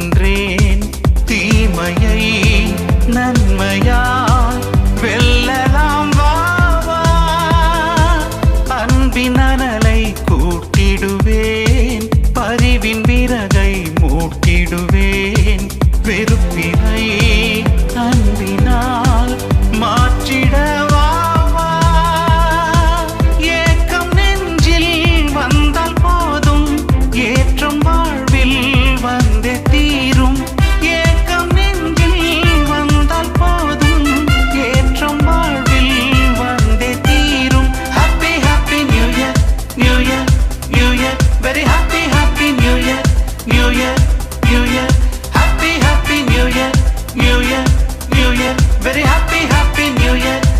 நின்றேன். தீமையை நன்மையா வெல்லலாம் வாவா அன்பின் அனலை கூட்டிடுவேன். பரிவின் விறகை மூட்டிடுவேன். வெறுப்பினை Year, New Year. Happy, happy New Year, New Year.